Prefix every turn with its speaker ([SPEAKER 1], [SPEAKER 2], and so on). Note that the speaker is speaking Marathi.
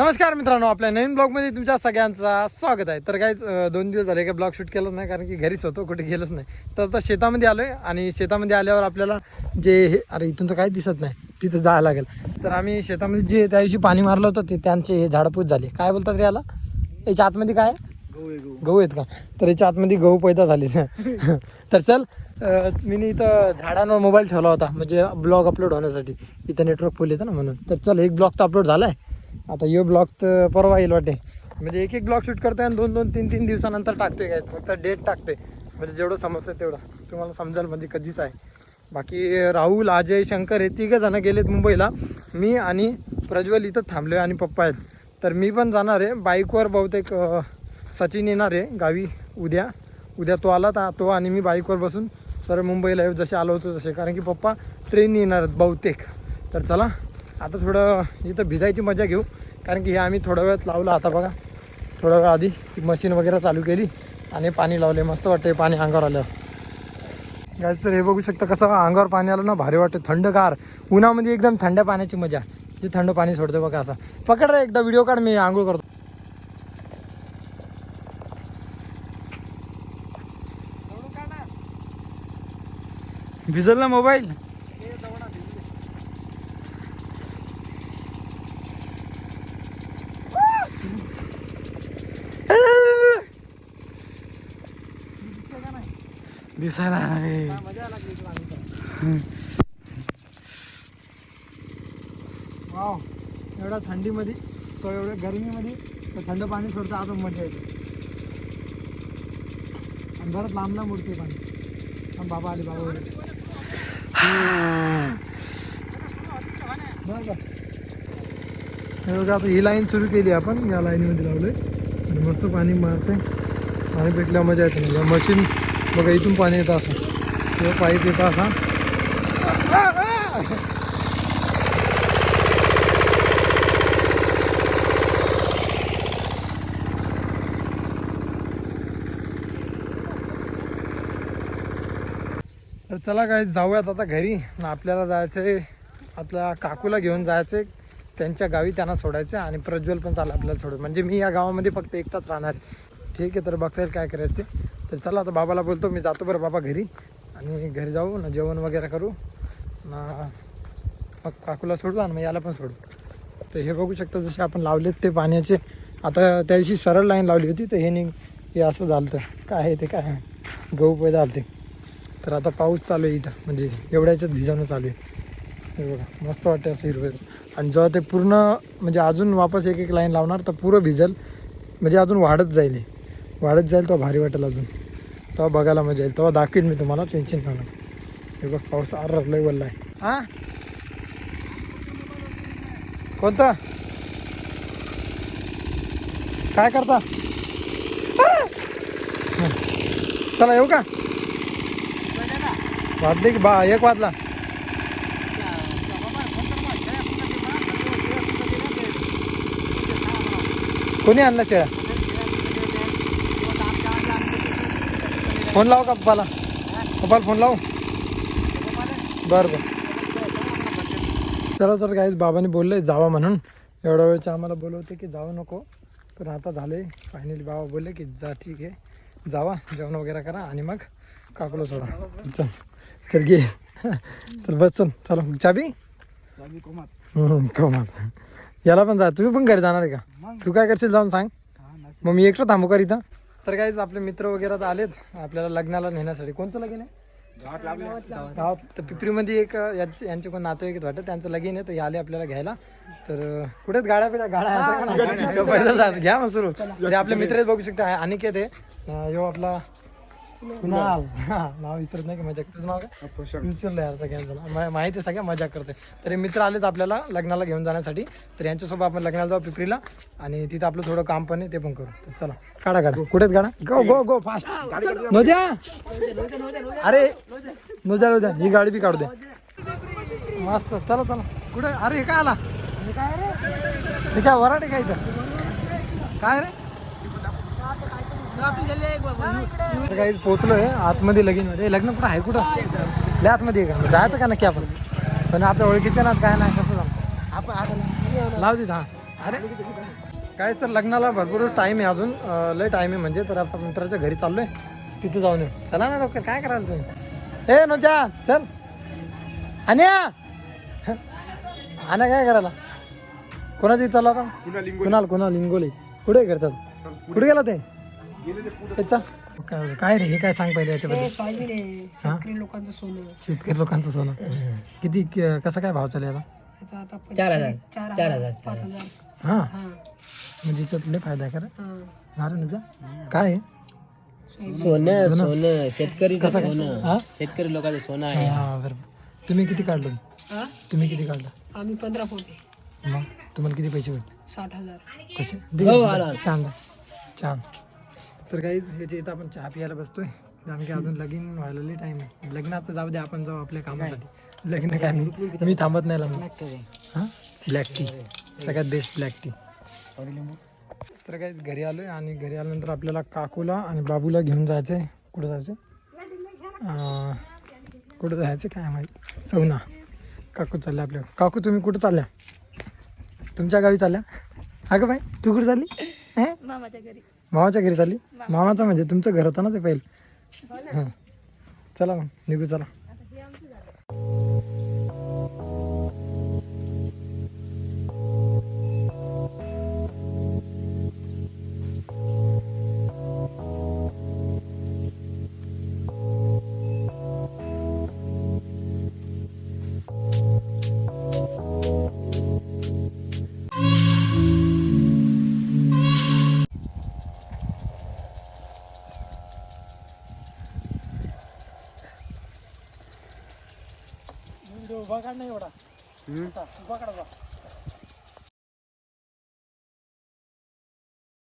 [SPEAKER 1] नमस्कार मित्रांनो आपल्या नवीन ब्लॉगमध्ये तुमच्या सगळ्यांचा स्वागत आहे. तर काहीच दोन दिवस झाले काही ब्लॉग शूट केलं नाही कारण की घरीच होतो कुठे गेलोच नाही. तर आता शेतामध्ये आलो आहे आणि शेतामध्ये आल्यावर आपल्याला जे हे अरे इथून तर काही दिसत नाही तिथं जायला लागेल. तर आम्ही शेतामध्ये जे त्या दिवशी पाणी मारलं होतं ते त्यांचे हे झाडपूस झाले. काय बोलतात रे याला? याच्या आतमध्ये काय? आहे? गहू. आहेत का? तर याच्या आतमध्ये गहू पैदा झाले. तर चल मी इथं झाडांवर मोबाईल ठेवला होता म्हणजे ब्लॉग अपलोड होण्यासाठी. इथं नेटवर्क फुल येतं ना म्हणून. तर चल एक ब्लॉग तर अपलोड झाला आहे आता यो ब्लॉग तर परवा येईल वाटे म्हणजे एक एक ब्लॉग शूट करतोय आणि दोन दोन तीन तीन दिवसानंतर टाकते काय फक्त डेट टाकते म्हणजे जेवढं समजतं तेवढं. तुम्हाला समजेल म्हणजे कधीच आहे. बाकी राहुल अजय शंकर हे तिघं जण गेलेत मुंबईला. मी आणि प्रज्वल इथं थांबलो आहे आणि पप्पा आहेत. तर मी पण जाणार आहे. बाईकवर बहुतेक सचिन येणार आहे गावी उद्या. उद्या तो आला तर तो आणि मी बाईकवर बसून सर मुंबईला येऊ जसे आलो होतो तसे. कारण की पप्पा ट्रेन येणार आहेत बहुतेक. तर चला आता थोडं इथं भिजायची मजा घेऊ. कारण की हे आम्ही थोड्या वेळात लावलं आता बघा. थोड्या वेळ आधी ती मशीन वगैरे चालू केली आणि पाणी लावले. मस्त वाटते पाणी अंगावर आल्यावर गाईज तर हे बघू शकता कसं अंगावर पाणी आलं ना भारी वाटते थंडगार. उन्हामध्ये एकदम थंड पाण्याची मजा. जे थंड पाणी सोडते बघा असा. पकड रे एकदा व्हिडिओ काढ मी आंघोळ करतो.
[SPEAKER 2] भिजल ना मोबाईल दिसायला नाही
[SPEAKER 1] वाव एवढ्या थंडीमध्ये तो एवढ्या गरमीमध्ये तो थंड पाणी सोडतं अजून मजा येते. आणि बरंच लांब लांब उडते पाणी. पण बाबा आले बाबा वगैरे बघा आता ही लाईन सुरू केली आपण या लाईनमध्ये लावले आणि मस्त पाणी मारते. पाणी भेटल्या मजा येते. म्हणजे मशीन बघा इथून पाणी येतं असं. किंवा पाईप येतं असा. तर चला काय जाऊयात आता घरी. ना आपल्याला जायचं आहे आपल्या काकूला घेऊन जायचं आहे त्यांच्या गावी त्यांना सोडायचं आणि प्रज्वल पण चाललं आपल्याला सोडत म्हणजे मी या गावामध्ये फक्त एकटाच राहणार ठीक आहे तर बघता येईल काय करायचं ते. तर चला आता बाबाला बोलतो मी जातो बरं बाबा घरी. आणि घरी जाऊ ना जेवण वगैरे करू ना मग काकूला सोडू आणि मग याला पण सोडू. तर हे बघू शकता जसे आपण लावलेत ते पाण्याचे. आता त्या दिवशी सरळ लाईन लावली होती तर हे नि हे असं झालं काय आहे ते काय आहे? गहू पैदा आलते तर आता पाऊस चालू आहे इथं. म्हणजे एवढ्याच्यात भिजवणं चालू आहे. हे बघा मस्त वाटते असं हिरवं. आणि जेव्हा ते पूर्ण म्हणजे अजून वापस एक एक लाईन लावणार तर पुरं भिजल. म्हणजे अजून वाढत जाईल वाढत जाईल तो भारी वाटेल अजून. तेव्हा बघायला मजा येईल. तेव्हा दाखवीन मी तुम्हाला टेन्शन नाही हे बघ पाऊस आर लय वल्ला आहे. हा? कोणता? काय करता? चला येऊ का? वाजले की बा एक वाजला. कोणी आणला शेळ्या? फोन लाव का पप्पाला? पप्पाला फोन लावू. बरं बरं. चला सर काहीच बाबांनी बोलले जावा म्हणून. एवढ्या वेळचं आम्हाला बोलवते की जाऊ नको. पण आता झाले फायनली बाबा बोलले की जा ठीक आहे. जावा जेवण वगैरे करा आणि मग काकूला सोडा. चल चल घे. चल बस चल चला. चाबी? कमाल. याला पण जा. तुम्ही पण घरी जाणार आहे का? तू काय करशील जाऊन सांग. मग मी एकटं थांबू का इथं? तर काहीच आपले मित्र वगैरे तर आलेत. आपल्याला लग्नाला नेण्यासाठी. कोणचं लगीन आहे? गावात तर पिपरीमध्ये एक यांचे यांचे कोण नातेवाईक वाटतं. त्यांचं लगीन आहे तर हे आले आपल्याला घ्यायला. तर कुठेच गाड्या पिढ्या गाड्या? पैदल घ्या मग सुरू. तरी आपले मित्र आहेत बघू शकता. अनिकेत आहे. ह्यो आपला कुणाल हा, नाव विसरत नाही की मजा तुझं नाव काय? विसरलं यार सगळ्यांचं. मा- माहिती आहे सगळ्या मजा करते तर हे मित्र आलेत आपल्याला लग्नाला घेऊन जाण्यासाठी. तर यांच्यासोबत आपण लग्नाला जाऊ पिपरीला. आणि तिथं आपलं थोडं काम पण आहे ते पण करू. तर चला काढा काढा. कुठेच गाडा गो गो गो फास्ट नोद्या? अरे नोजा नोजा ही गाडी बी काढू दे. मस्त. चला चला. कुठे? अरे हे काय आला? हे काय वराटे काय इथं? काय रे? काही पोहोचलोय. आतमध्ये लगीन मध्ये लग्न कुठं आहे? कुठं? लय आतमध्ये आहे का? जायचं का नक्की आपण? पण आपल्या ओळखीचं ना काय नाही कसं जाऊ आपण लाव तिथं हा अरे. काय सर लग्नाला भरपूर टाइम आहे अजून. लय टाइम आहे म्हणजे. तर आपण मित्राच्या घरी चाललोय. तिथे जाऊन येऊ. चला ना लवकर. काय कराल तुम्ही? ए नोजा चल. अन्या! अन्या काय करायला? कोणाची चालू आपण? कुणाल कुणाल लिंगोले कुठे करतात कुठे गेला ते? चल. काय काय रे हे काय सांग पहिले याच्याबद्दल?
[SPEAKER 3] सोयाबीन आहे
[SPEAKER 1] हा?
[SPEAKER 3] शेतकरी लोकांचं सोनं.
[SPEAKER 1] शेतकरी लोकांचं सोनं. किती क- कसं काय भाव चालू आहे आता?
[SPEAKER 3] त्याचं आता पंचवीस-
[SPEAKER 4] चार हजार.
[SPEAKER 3] चार
[SPEAKER 4] चार
[SPEAKER 3] हजार
[SPEAKER 4] हजार,
[SPEAKER 3] पाच हजार.
[SPEAKER 1] हा?
[SPEAKER 3] हा.
[SPEAKER 1] म्हणजे याच्यात लय फायदा आहे का
[SPEAKER 3] हा.
[SPEAKER 1] अरे नुजा. काय आहे?
[SPEAKER 4] सोनं.
[SPEAKER 1] सोनं. काय?
[SPEAKER 4] सोनं.
[SPEAKER 1] हा?
[SPEAKER 4] शेतकरी लोकांचं सोनं आहे.
[SPEAKER 1] हा बरोबर तुम्ही किती काढलं?
[SPEAKER 3] हा?
[SPEAKER 1] तुम्ही किती काढलं?
[SPEAKER 3] आम्ही पंधरा फुटे
[SPEAKER 1] मग? तुम्हाला किती पैसे भेटले?
[SPEAKER 3] साठ हजार.
[SPEAKER 1] कसे?
[SPEAKER 4] हो, आला.
[SPEAKER 1] छान छान तर काही ह्याच्या इथं आपण चहा प्यायला बसतोय कारण की अजून लगीन व्हायला लई टाइम आहे. लग्नाचं जाऊ दे आपण जाऊ आपल्या कामासाठी. लग्न काय मी मी थांबत नाही लग्न हां? ब्लॅक टी सगळ्यात बेस्ट ब्लॅक टी तर काही घरी आलोय आणि घरी आल्यानंतर आपल्याला काकूला आणि बाबूला घेऊन जायचं आहे कुठं जायचं अं, कुठं जायचं काय माहिती? सौना. काकू चालल्या आपल्या काकू तुम्ही कुठं चालल्या? तुमच्या गावी चालल्या? अगं बाई तू कुठं चालली? हे
[SPEAKER 5] मामाच्या घरी.
[SPEAKER 1] मामाच्या घरी चालली? मामाचं म्हणजे तुमचं घर होतं ना ते पहिले? हां. चला मग निघू चला. उभा काढ नाही एवढा. उभा काढा